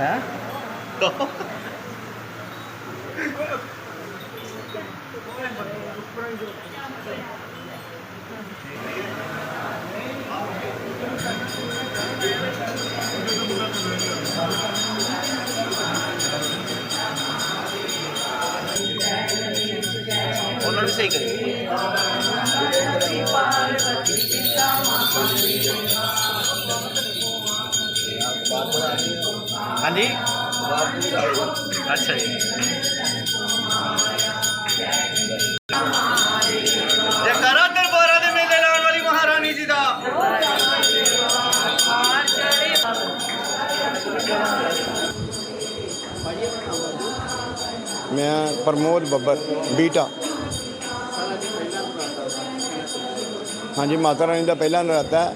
ਹੈ? ਉਹਨਾਂ ਨੂੰ ਸਹੀ ਕਰੀ। ਹਾਂਜੀ। ਅੱਛਾ ਜੀ। ਜੈਕਾਰਾ ਦਰਬਾਰਾਂ ਦੇ ਮੇਲੇ ਲਾਉਣ ਵਾਲੀ ਮਹਾਰਾਣੀ ਜੀ ਦਾ। ਮੈਂ ਪ੍ਰਮੋਦ ਬੱਬਰ, ਬੀਟਾ। ਹਾਂਜੀ, ਮਾਤਾ ਰਾਣੀ ਦਾ ਪਹਿਲਾ ਨਰਾਤਾ ਹੈ।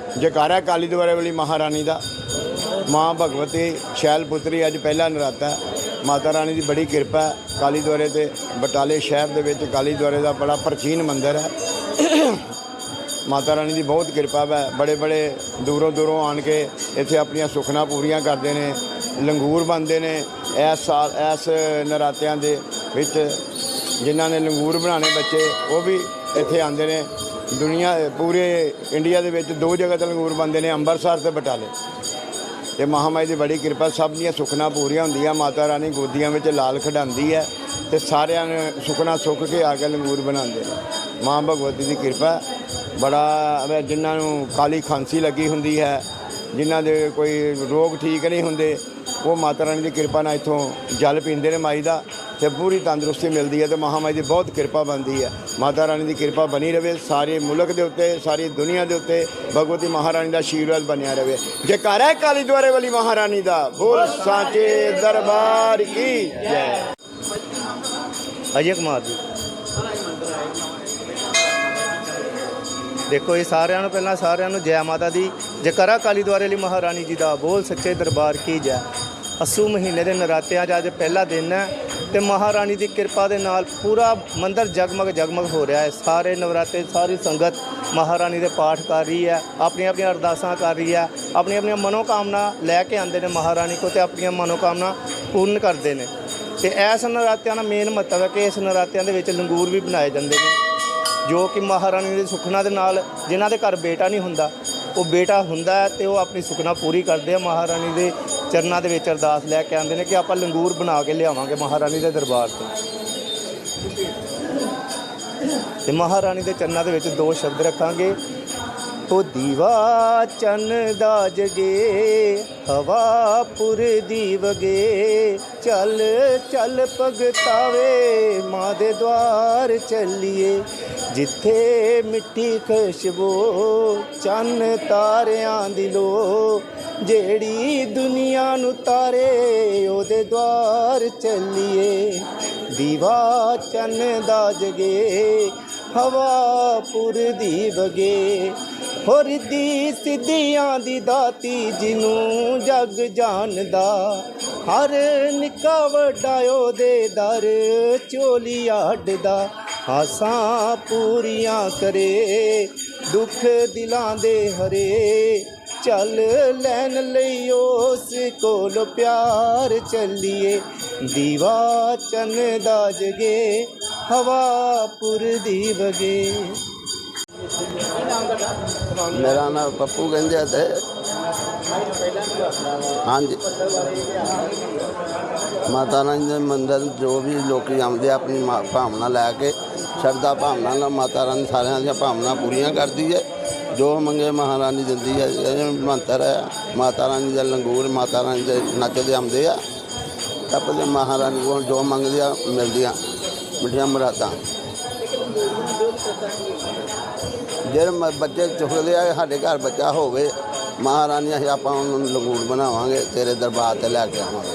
ਕਾਲੀ ਦੁਆਰੇ ਵਾਲੀ ਮਹਾਰਾਣੀ ਦਾ। ਮਾਂ ਭਗਵਤੀ ਸ਼ੈਲ ਪੁੱਤਰੀ ਅੱਜ ਪਹਿਲਾ ਨਰਾਤਾ ਮਾਤਾ ਰਾਣੀ ਦੀ ਬੜੀ ਕਿਰਪਾ ਹੈ। ਕਾਲੀ ਦੁਆਰੇ ਤੇ ਬਟਾਲੇ ਸ਼ਹਿਰ ਦੇ ਵਿੱਚ ਕਾਲੀ ਦੁਆਰੇ ਦਾ ਬੜਾ ਪ੍ਰਾਚੀਨ ਮੰਦਿਰ ਹੈ। ਮਾਤਾ ਰਾਣੀ ਦੀ ਬਹੁਤ ਕਿਰਪਾ ਹੈ। ਬੜੇ ਬੜੇ ਦੂਰੋਂ ਦੂਰੋਂ ਆਣ ਕੇ ਇੱਥੇ ਆਪਣੀਆਂ ਸੁਖਨਾ ਪੂਰੀਆਂ ਕਰਦੇ ਨੇ, ਲੰਗੂਰ ਬੰਦੇ ਨੇ ਇਸ ਸਾਲ, ਇਸ ਨਰਾਤਿਆਂ ਦੇ ਵਿੱਚ। ਜਿਨ੍ਹਾਂ ਨੇ ਲੰਗੂਰ ਬਣਾਉਣੇ ਬੱਚੇ, ਉਹ ਵੀ ਇੱਥੇ ਆਉਂਦੇ ਨੇ। ਦੁਨੀਆ, ਪੂਰੇ ਇੰਡੀਆ ਦੇ ਵਿੱਚ ਦੋ ਜਗ੍ਹਾ ਤੇ ਲੰਗੂਰ ਬੰਦੇ ਨੇ ਅੰਮ੍ਰਿਤਸਰ ਤੇ ਬਟਾਲੇ। ਤੇ ਮਹਾਮਾਈ ਦੀ ਬੜੀ ਕਿਰਪਾ, ਸਭ ਦੀਆਂ ਸੁਖਨਾ ਪੂਰੀਆਂ ਹੁੰਦੀਆਂ, ਮਾਤਾ ਰਾਣੀ ਗੋਦੀਆਂ ਵਿੱਚ ਲਾਲ ਖਡਾਉਂਦੀ ਹੈ ਤੇ ਸਾਰਿਆਂ ਨੇ ਸੁਖਨਾ ਸੁੱਖ ਕੇ ਆ ਕੇ ਲੰਗੂਰ ਬਣਾਉਂਦੇ ਨੇ। ਮਾਂ ਭਗਵਤੀ ਦੀ ਕਿਰਪਾ, ਬੜਾ ਵੇ ਜਿਨ੍ਹਾਂ ਨੂੰ ਕਾਲੀ ਖਾਂਸੀ ਲੱਗੀ ਹੁੰਦੀ ਹੈ, ਜਿਨ੍ਹਾਂ ਦੇ ਕੋਈ ਰੋਗ ਠੀਕ ਨਹੀਂ ਹੁੰਦੇ, ਉਹ ਮਾਤਾ ਰਾਣੀ ਦੀ ਕਿਰਪਾ ਨਾਲ ਇੱਥੋਂ ਜਲ ਪੀਂਦੇ ਨੇ ਮਾਈ ਦਾ। ਤੇ ਪੂਰੀ ਤੰਦਰੁਸਤੀ ਮਿਲਦੀ ਹੈ ਤੇ ਮਹਾਮਾਈ ਦੀ ਬਹੁਤ ਕਿਰਪਾ ਬਣਦੀ ਹੈ। ਮਾਤਾ ਰਾਣੀ ਦੀ ਕਿਰਪਾ ਬਣੀ ਰਵੇ, ਸਾਰੇ ਮੁਲਕ ਦੇ ਉੱਤੇ, ਸਾਰੀ ਦੁਨੀਆ ਦੇ ਉੱਤੇ ਭਗਵਤੀ ਮਹਾਰਾਣੀ ਦਾ ਆਸ਼ੀਰਵਾਦ ਬਣਿਆ ਰਵੇ। ਜੈਕਾਰਾ ਹੈ ਕਾਲੀ ਦੁਆਰੇ ਵਾਲੀ ਮਹਾਰਾਣੀ ਦਾ, ਬੋਲ ਸਾਚੇ ਦਰਬਾਰ ਕੀ ਜੈ। ਅਜੇ ਕੁਮਾਰ ਜੀ। ਦੇਖੋ, ਇਹ ਸਾਰਿਆਂ ਨੂੰ ਪਹਿਲਾਂ ਸਾਰਿਆਂ ਨੂੰ ਜੈ ਮਾਤਾ ਦੀ, ਜੈਕਾਰਾ ਕਾਲੀ ਦੁਆਰੇ ਲਈ ਮਹਾਰਾਣੀ ਜੀ ਦਾ ਬੋਲ ਸੱਚੇ ਦਰਬਾਰ ਕੀ ਜੈ। ਅਸੂ ਮਹੀਨੇ ਦੇ ਨਰਾਤਿਆਂ 'ਚ ਅੱਜ ਪਹਿਲਾ ਦਿਨ ਹੈ। ਤੇ ਮਹਾਰਾਣੀ ਦੀ ਕਿਰਪਾ ਦੇ ਨਾਲ ਪੂਰਾ ਮੰਦਿਰ ਜਗਮਗ ਜਗਮਗ ਹੋ ਰਿਹਾ ਹੈ। ਸਾਰੇ ਨਵਰਾਤੇ, ਸਾਰੀ ਸੰਗਤ ਮਹਾਰਾਣੀ ਦੇ ਪਾਠ ਕਰ ਰਹੀ ਹੈ, ਆਪਣੀਆਂ ਆਪਣੀਆਂ ਅਰਦਾਸਾਂ ਕਰ ਰਹੀ ਹੈ, ਆਪਣੀਆਂ ਆਪਣੀਆਂ ਮਨੋਕਾਮਨਾ ਲੈ ਕੇ ਆਉਂਦੇ ਨੇ ਮਹਾਰਾਣੀ ਕੋ ਤੇ ਆਪਣੀਆਂ ਮਨੋਕਾਮਨਾ ਪੂਰਨ ਕਰਦੇ ਨੇ। ਤੇ ਇਸ ਨਰਾਤਿਆਂ ਦਾ ਮੇਨ ਮਹੱਤਵ ਹੈ ਕਿ ਇਸ ਨਰਾਤਿਆਂ ਦੇ ਵਿੱਚ ਲੰਗੂਰ ਵੀ ਬਣਾਏ ਜਾਂਦੇ ਨੇ, ਜੋ ਕਿ ਮਹਾਰਾਣੀ ਦੇ ਸੁਖਨਾ ਦੇ ਨਾਲ ਜਿਨ੍ਹਾਂ ਦੇ ਘਰ ਬੇਟਾ ਨਹੀਂ ਹੁੰਦਾ, ਉਹ ਬੇਟਾ ਹੁੰਦਾ ਹੈ ਤੇ ਉਹ ਆਪਣੀ ਸੁਖਨਾ ਪੂਰੀ ਕਰਦੇ ਆ ਮਹਾਰਾਣੀ ਦੇ ਚਰਨਾਂ ਦੇ ਵਿੱਚ ਅਰਦਾਸ ਲੈ ਕੇ ਆਉਂਦੇ ਨੇ ਕਿ ਆਪਾਂ ਲੰਗੂਰ ਬਣਾ ਕੇ ਲਿਆਵਾਂਗੇ ਮਹਾਰਾਣੀ ਦੇ ਦਰਬਾਰ ਤੋਂ। ਤੇ ਮਹਾਰਾਣੀ ਦੇ ਚਰਨਾਂ ਦੇ ਵਿੱਚ ਦੋ ਸ਼ਬਦ ਰੱਖਾਂਗੇ ਉਹ ਦੀਵਾ ਚੰਨ ਦਾ ਜਗੇ, ਹਵਾ ਦੀ ਵਗੇ ਚੱਲ ਚੱਲ ਭਗਤਾਵੇ, ਮਾਂ ਦੇ ਦਵਾਰ ਚੱਲੀਏ। ਜਿੱਥੇ ਮਿੱਠੀ ਖੁਸ਼ਬੋ, ਚੰਨ ਤਾਰਿਆਂ ਦੀ ਲੋ, ਜਿਹੜੀ ਦੁਨੀਆ ਨੂੰ ਤਾਰੇ, ਉਹਦੇ ਦਵਾਰ ਚੱਲੀਏ। ਦੀਵਾ ਚੰਨ ਦਾ ਜਗੇ, ਹਵਾ ਪੁਰ ਦੀ ਵਗੇ ਹੋ ਰਿੱਧੀ ਸਿੱਧੀਆਂ ਦੀ ਦਾਤੀ ਜਿਹਨੂੰ ਜਗ ਜਾਣਦਾ, ਹਰ ਨਿੱਕਾ ਵੱਡਾ ਉਹਦੇ ਦਰ ਚੋਲੀ ਅੱਡਦਾ ਆਸਾਂ ਪੂਰੀਆਂ ਕਰੇ, ਦੁੱਖ ਦਿਲਾਂ ਦੇ ਹਰੇ, ਚੱਲ ਲੈਣ ਲਈ ਉਸ ਕੋਲ ਪਿਆਰ ਚੱਲੀਏ ਦੀਵਾ ਚੰਨ ਦਾ ਜਗੇ, ਹਵਾ ਪੁਰ ਦੀ ਵਗੇ ਮੇਰਾ ਨਾਮ ਪੱਪੂ ਕਹਿੰਦੇ ਆ ਹਾਂਜੀ। ਮਾਤਾ ਰਾਣੀ ਦੇ ਮੰਦਰ ਜੋ ਵੀ ਲੋਕੀ ਆਉਂਦੇ ਆ, ਆਪਣੀ ਮਾ- ਭਾਵਨਾ ਲੈ ਕੇ, ਸ਼ਰਧਾ ਭਾਵਨਾ ਨਾਲ ਮਾਤਾ ਰਾਣੀ ਸਾਰਿਆਂ ਦੀਆਂ ਭਾਵਨਾ ਪੂਰੀਆਂ ਕਰਦੀ ਹੈ। ਜੋ ਮੰਗੇ ਮਹਾਰਾਣੀ ਦਿੰਦੀ ਹੈ, ਇਹ ਮੰਤਰ ਹੈ, ਮਾਤਾ ਰਾਣੀ ਦਾ ਲੰਗੂਰ, ਮਾਤਾ ਰਾਣੀ ਦੇ ਨੱਚਦੇ ਆਉਂਦੇ ਆ। ਤਪਦੇ ਮਹਾਰਾਣੀ ਕੋਲ ਜੋ ਮੰਗਦੇ ਆ, ਮਿਲਦੀਆਂ, ਮਿੱਠੀਆਂ ਮੁਰਾਦਾਂ। ਜਿਹੜੇ ਬੱਚੇ ਚੁੱਕਦੇ ਆ, ਸਾਡੇ ਘਰ ਬੱਚਾ ਹੋਵੇ ਮਹਾਰਾਣੀ ਅਸੀਂ ਆਪਾਂ ਉਹਨਾਂ ਨੂੰ ਲੰਗੂਰ ਬਣਾਵਾਂਗੇ, ਤੇਰੇ ਦਰਬਾਰ ਤੇ ਲੈ ਕੇ ਆਵਾਂਗੇ।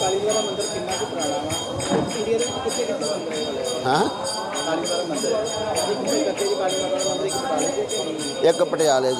ਕਾਲੀ ਵਾਲਾ ਮੰਦਿਰ ਕਿੰਨਾ ਕੁ ਪੁਰਾਣਾ ਵਾ ਇੰਡੀਆ ਦੇ ਵਿੱਚ ਕਿੱਥੇ ਕਿੱਥੇ ਮੰਦਿਰ ਹੈ? ਹਾਂ ਕਾਲੀ ਵਾਲਾ ਮੰਦਿਰ ਇੱਕ ਕੱਤੇ ਕਾਲੀ ਵਾਲਾ ਮੰਦਿਰ ਇੱਕ ਕਾਲੀ ਦੇ ਇੱਕ ਪਟਿਆਲੇ 'ਚ।